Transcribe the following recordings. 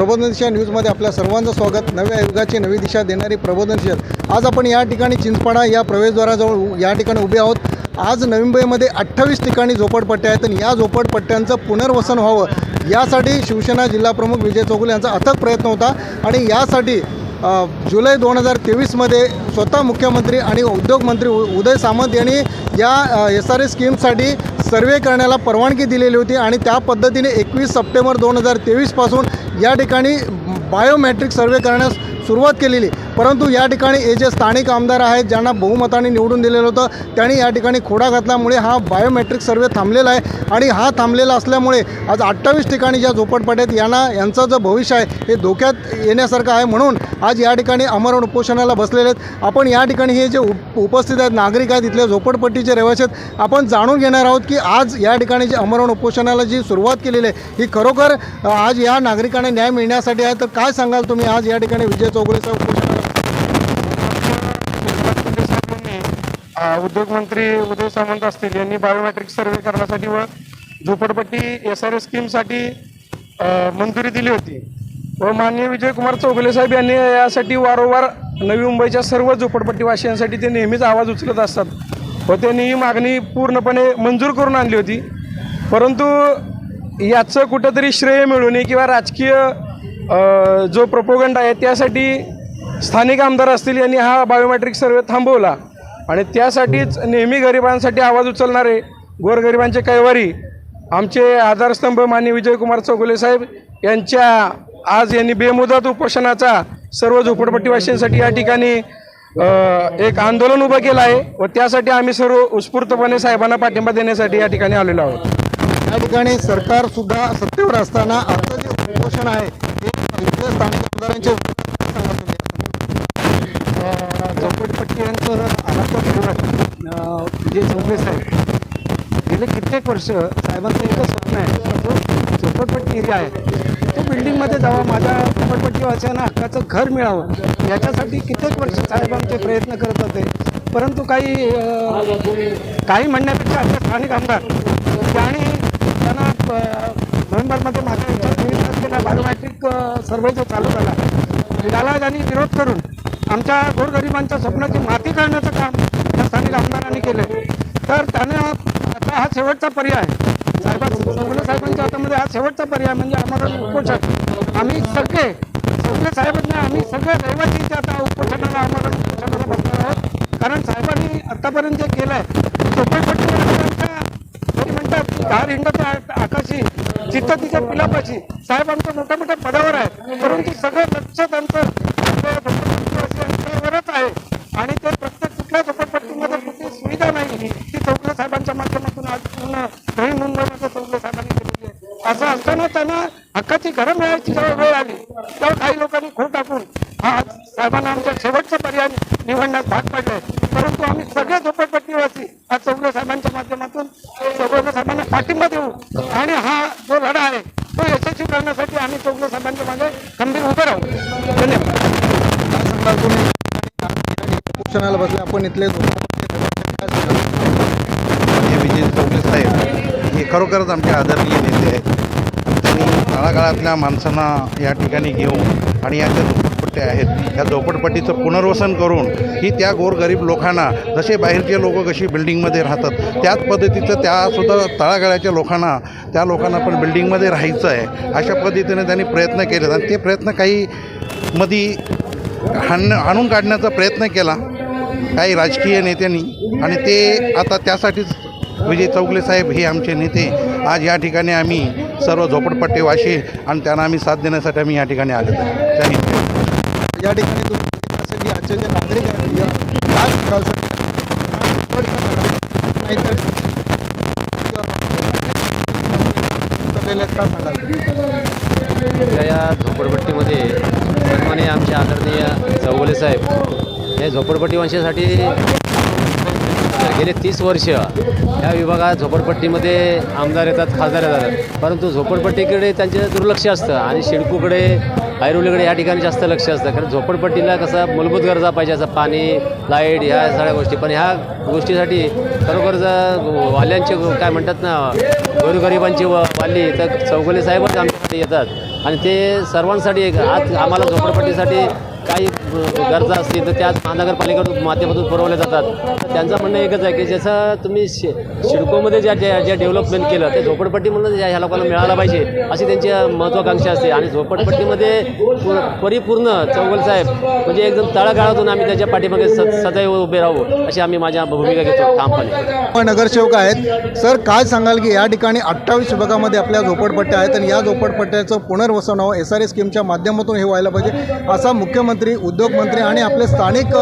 प्रबोधन दिशा न्यूजमध्ये आपल्या सर्वांचं स्वागत. नव्या युगाची नवी दिशा देणारी प्रबोधन दिशा आज आपण या ठिकाणी चिंचपाडा या प्रवेशद्वाराजवळ या ठिकाणी उभे आहोत. आज नवी मुंबईमध्ये अठ्ठावीस ठिकाणी झोपडपट्ट्या आहेत आणि या झोपडपट्ट्यांचं पुनर्वसन व्हावं यासाठी शिवसेना जिल्हाप्रमुख विजय चौगुले यांचा अथक प्रयत्न होता. आणि यासाठी जुलै दोन हजार तेवीसमध्ये स्वतः मुख्यमंत्री आणि उद्योगमंत्री उदय सामंत यांनी या एस आर एस स्कीमसाठी सर्वे करण्याला परवानगी दिलेली होती आणि त्या पद्धतीने एकवीस सप्टेंबर दोन हजार तेवीसपासून या ठिकाणी बायोमॅट्रिक सर्वे करण्यास सुरुवात केलेली. परंतु या ठिकाणी हे जे स्थानिक आमदार आहेत ज्यांना बहुमताने निवडून दिलेलं होतं त्यांनी या ठिकाणी खोडा घातल्यामुळे हा बायोमेट्रिक सर्वे थांबलेला आहे आणि हा थांबलेला असल्यामुळे आज अठ्ठावीस ठिकाणी ज्या झोपडपट्ट्यात यांना यांचं जे भविष्य आहे हे धोक्यात येण्यासारखं आहे. म्हणून आज या ठिकाणी अमरण उपोषणाला बसलेले आहेत. आपण या ठिकाणी हे जे उप उपस्थित आहेत नागरिक आहेत इथल्या झोपडपट्टीचे रहिवासी आहेत आपण जाणून घेणार आहोत की आज या ठिकाणी जे अमरण उपोषणाला जी सुरुवात केलेली आहे ही खरोखर आज या नागरिकांना न्याय मिळण्यासाठी आहे. तर काय सांगाल तुम्ही आज या ठिकाणी विजय चौगुलेचा उपोषणाला उद्योगमंत्री उदय सामंत असतील यांनी बायोमेट्रिक सर्वे करण्यासाठी व झोपडपट्टी एस आर एस स्कीमसाठी मंजुरी दिली होती. व माननीय विजयकुमार चौगले साहेब यांनी यासाठी वारंवार नवी मुंबईच्या सर्व झोपडपट्टीवासियांसाठी ते नेहमीच आवाज उचलत असतात व त्यांनी ही मागणी पूर्णपणे मंजूर करून आणली होती. परंतु याचं कुठंतरी श्रेय मिळू नये किंवा राजकीय जो प्रपोगंड आहे त्यासाठी स्थानिक आमदार असतील यांनी हा बायोमेट्रिक सर्वे थांबवला. आणि त्यासाठीच नेहमी गरिबांसाठी आवाज उचलणारे गोरगरिबांचे कैवारी आमचे आधारस्तंभ मान्य विजयकुमार चौगुले साहेब यांच्या आज यांनी बेमुदत उपोषणाचा सर्व झोपडपट्टीवासींसाठी या ठिकाणी एक आंदोलन उभं केलं आहे व त्यासाठी आम्ही सर्व उत्स्फूर्तपणे साहेबांना पाठिंबा देण्यासाठी या ठिकाणी आलेलो आहोत. या ठिकाणी सरकार सुद्धा सत्तेवर असताना आता जे उपोषण आहे ते स्थानिक आमदारांचे विरोधात सांगा तुम्ही. झोपडपट्टी यांचं आता जे चौगले साहेब गेले कित्येक वर्ष साहेबांचं एकच स्वप्न आहे. तो झोपडपट्टी एरिया आहे. तो बिल्डिंगमध्ये जावा माझ्या झोपडपट्टीवासियांना हक्काचं घर मिळावं याच्यासाठी कित्येक वर्ष साहेबांचे प्रयत्न करत होते. परंतु काही काही म्हणण्यापेक्षा आमचे स्थानिक आमदार आणि त्यांना नोव्हेंबरमध्ये माझ्या विचार तेवीस तारखेला बायोमॅट्रिक सर्वे जो चालू झाला त्याला त्यांनी विरोध करून आमच्या गोरगरिबांच्या स्वप्नाची माती करण्याचं काम या आमदारांनी केले तर त्याने आता हा शेवटचा पर्याय. साहेबां चौगुले साहेबांच्या हातामध्ये हा शेवटचा पर्याय म्हणजे आम्हाला उपोषण. आम्ही सगळे चौगुले साहेबांना आम्ही सगळे रहिवासी इथे आता उपोषणाला आम्हाला उपोषणाला बसणार आहोत. कारण साहेबांनी आतापर्यंत जे केलं आहे झोपडपट्टी म्हणतात की धार आकाशी जिथं तिच्या पिलापाशी. साहेब आमच्या मोठ्या मोठ्या पदावर आहेत. परंतु सगळं लक्ष त्यांचं असताना त्यांना हक्काची घरं मिळायची जेव्हा वेळ आली. तेव्हा काही लोकांनी खूप टाकून हा आज साहेबांना आमच्या शेवटचा पर्याय निवडण्यास भाग पडले. परंतु आम्ही सगळे झोपडपट्टीवासी आज चौगले साहेबांच्या माध्यमातून चौगले साहेबांना पाठिंबा देऊ. आणि हा जो लढा आहे तो यशस्वी करण्यासाठी आम्ही चौगले साहेबांच्या मागे खंबीर उभे राहू. धन्यवाद. बसले. आपण इथले विजय चौगले साहेब हे खरोखरच आमचे आदरणीय नेते आहेत. आणि तळागाळातल्या माणसांना या ठिकाणी घेऊन आणि या ज्या झोपडपट्ट्या आहेत या झोपडपट्टीचं पुनर्वसन करून ही त्या गोरगरीब लोकांना जसे बाहेरचे लोक कशी बिल्डिंगमध्ये राहतात त्याच पद्धतीचं त्यासुद्धा तळागाळाच्या लोकांना त्या लोकांना पण बिल्डिंगमध्ये राहायचं आहे अशा पद्धतीने त्यांनी प्रयत्न केले. आणि ते प्रयत्न काही मधी हाण हाणून काढण्याचा प्रयत्न केला काही राजकीय नेत्यांनी. आणि ते आता त्यासाठीच विजय चौगले साहेब हे आमचे नेते आज या ठिकाणी आम्ही सर्व झोपडपट्टीवाशी आणि त्यांना आम्ही साथ देण्यासाठी आम्ही या ठिकाणी आलेलो आहे. धन्यवाद या ठिकाणी तुम्ही बघितलं असेल की आजचे जे नागरिक आहेत या झोपडपट्टीमध्ये आमचे आदरणीय चौगुले साहेब हे झोपडपट्टी तर गेले तीस वर्ष या विभागात झोपडपट्टीमध्ये आमदार येतात खासदार येतात. परंतु झोपडपट्टीकडे त्यांचे दुर्लक्ष असतं आणि शिडकूकडे ऐरोलीकडे या ठिकाणी जास्त लक्ष असतं. कारण झोपडपट्टीला कसं मूलभूत गरजा पाहिजे असं पाणी लाइट ह्या सगळ्या गोष्टी. पण ह्या गोष्टीसाठी खरोखर जर वाल्यांचे काय म्हणतात ना गोरगरिबांची व वाली तर चौगले साहेबच आमच्यासाठी येतात. आणि ते सर्वांसाठी एक आज आम्हाला झोपडपट्टीसाठी गरजा असतील तर त्या महानगरपालिकेकडून माध्यमातून पुरवल्या जातात. तर त्यांचं म्हणणं एकच आहे की जसं तुम्ही शे शिडकोमध्ये ज्या ज्या ज्या डेव्हलपमेंट केलं ते झोपडपट्टीमधून ह्या ह्या लोकांना मिळायला पाहिजे अशी त्यांची महत्त्वाकांक्षा असते. आणि झोपडपट्टीमध्ये परिपूर्ण चौगल साहेब म्हणजे एकदम तळागाळातून आम्ही त्याच्या पाठीमागे स सदैव उभे राहू अशी आम्ही माझ्या भूमिका घेतो ठामपणे नगरसेवक आहेत. सर काय सांगाल की या ठिकाणी अठ्ठावीस विभागामध्ये आपल्या झोपडपट्ट्या आहेत आणि या झोपडपट्ट्याचं पुनर्वसन एस आर एस स्कीमच्या माध्यमातून हे व्हायला पाहिजे असा मुख्यमंत्री उद्योगमंत्री आणि आपले स्थानिक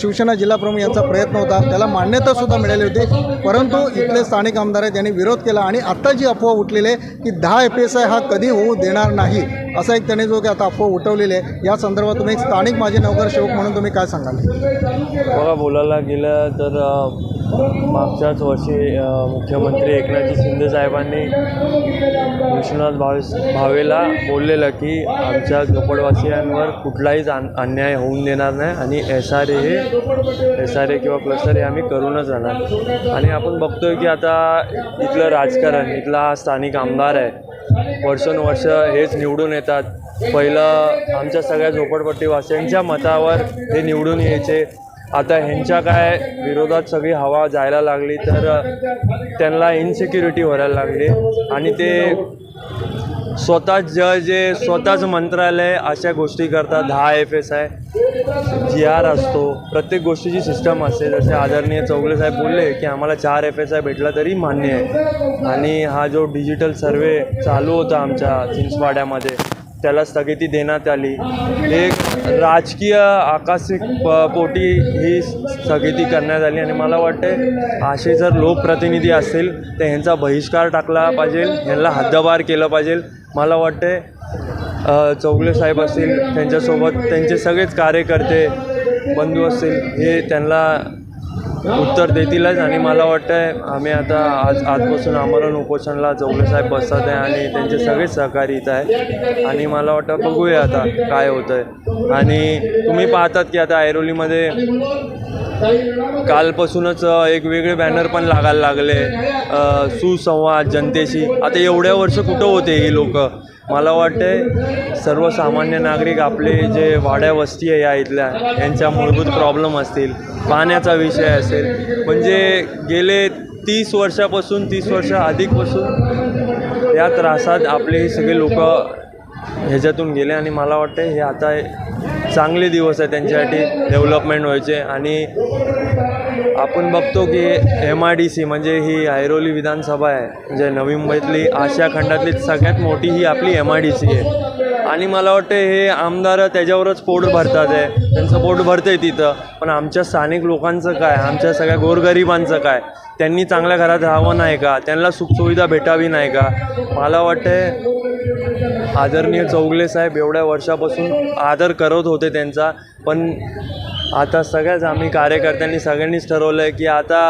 शिवसेना जिल्हाप्रमुख यांचा प्रयत्न होता. त्याला मान्यतासुद्धा मिळाली होती. परंतु इथले स्थानिक आमदार आहेत यांनी विरोध केला आणि आत्ता जी अफवा उठलेली आहे की दहा एफ एस आय हा कधी होऊ देणार नाही असा एक त्याने जो की आता अफवा उठवलेली आहे या संदर्भात तुम्ही एक स्थानिक माजी नगरसेवक म्हणून तुम्ही काय सांगाल? बघा बोलायला गेलं तर मागच्याच वर्षी मुख्यमंत्री एकनाथजी शिंदे साहेबांनी विश्वनाथ भावे भावेला बोललेलं की आमच्या झोपडवासियांवर कुठलाहीच अन- अन्याय होऊन देणार नाही आणि एस आर ए हे एस आर ए किंवा क्लस्टर हे आम्ही करूनच राहणार. आणि आपण बघतोय की आता इथलं राजकारण इथला स्थानिक आमदार आहे. वर्षानुवर्ष हेच निवडून येतात. पहिलं आमच्या सगळ्या झोपडपट्टीवासियांच्या मतावर हे निवडून यायचे. आता ह्यांच्या काय विरोधात सगळी हवा जायला लागली तर त्यांना इन्सिक्युरिटी व्हायला लागली. आणि ते स्वतः जज जे स्वतःच मंत्रालय अशा गोष्टी करतात दहा एफ एस आहे जी आर असतो प्रत्येक गोष्टीची सिस्टम असते जसे आदरणीय चौगले साहेब बोलले की आम्हाला चार एफ एस आय भेटला तरी मान्य आहे. आणि हा जो डिजिटल सर्वे चालू होता आमच्या चिंचवाड्यामध्ये त्याला स्थगिती देण्यात आली. एक राजकीय आकस्मिक प पोटी ही स्थगिती करण्यात आली आणि मला वाटते असे जर लोकप्रतिनिधी असतील तर ह्यांचा बहिष्कार टाकला पाहिजे ह्यांना हद्दबार केलं पाहिजे. मला वाटते चौगले साहेब असतील त्यांच्यासोबत त्यांचे सगळेच कार्यकर्ते बंधू असतील हे त्यांना उत्तर देतीलच आणि मला वाटतं आम्ही आता आज आजपासून आमरण उपोषणला चौगले साहेब बसत आहे आणि त्यांचे सगळेच सहकारी इथं आहे. आणि मला वाटतं बघूया आता काय होतं आहे आणि तुम्ही पाहतात की आता ऐरोलीमध्ये कालपासूनच एक वेगळे बॅनर पण लागायला लागले. सुसंवाद जनतेशी. आता एवढ्या वर्ष कुठं होते ही लोक? मला वाटते सर्वसामान्य नागरिक आपले जे वाड्या वस्ती आहे या इथल्या यांच्या मूलभूत प्रॉब्लेम असतील पाण्याचा विषय असेल. म्हणजे गेले तीस वर्षापासून तीस वर्ष अधिकपासून या त्रासात आपले हे सगळे लोक ह्याच्यातून गेले आणि मला वाटतं हे आता चांगले दिवस आहे त्यांच्यासाठी डेव्हलपमेंट व्हायचे. आणि आपण बघतो की एम आय डी सी म्हणजे ही ऐरोली विधानसभा आहे म्हणजे नवी मुंबईतली आशिया खंडातली सगळ्यात मोठी ही आपली एम आय डी सी आहे. आणि मला वाटतं हे आमदार त्याच्यावरच पोट भरतात आहे. त्यांचं पोट भरतं आहे तिथं. पण आमच्या स्थानिक लोकांचं काय आमच्या सगळ्या गोरगरिबांचं काय? त्यांनी चांगल्या घरात राहावं नाही का? त्यांना सुखसुविधा भेटावी नाही का? मला वाटते आदरणीय चौगले साहेब एवढ्या वर्षापासून आदर करत होते त्यांचा. पण आता सगळ्याच आम्ही कार्यकर्त्यांनी सगळ्यांनीच ठरवलं आहे की आता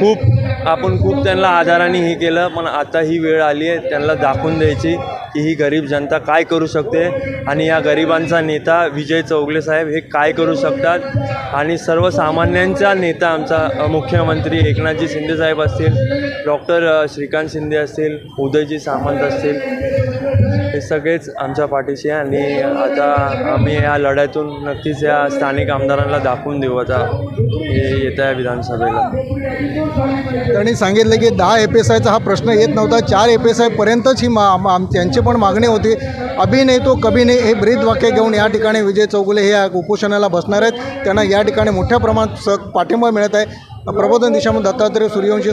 खूप आपण खूप त्यांना आधाराने हे केलं पण आता ही वेळ आली आहे त्यांना दाखवून द्यायची की ही गरीब जनता काय करू शकते आणि या गरिबांचा नेता विजय चौगले साहेब हे काय करू शकतात. आणि सर्वसामान्यांचा नेता आमचा मुख्यमंत्री एकनाथजी शिंदे साहेब असतील डॉक्टर श्रीकांत शिंदे असतील उदयजी सामंत असतील. हे सगळेच आमच्या पाठीशी आहे आणि आता आम्ही या लढ्यातून नक्कीच या स्थानिक आमदारांना दाखवून देऊ आता हे येत्या विधानसभेला. त्यांनी सांगितलं की दहा एफ एस आयचा हा प्रश्न येत नव्हता. चार एफ एस आयपर्यंतच ही मा आम- त्यांची पण मागणी होती. अभि नाही तो कभी नाही हे ब्रीद वाक्य घेऊन या ठिकाणी विजय चौगुले हे उपोषणाला बसणार आहेत. त्यांना या ठिकाणी मोठ्या प्रमाणात स पाठिंबा मिळत आहे. प्रबोधन दिशामध्ये दत्तात्रय सूर्यवंशी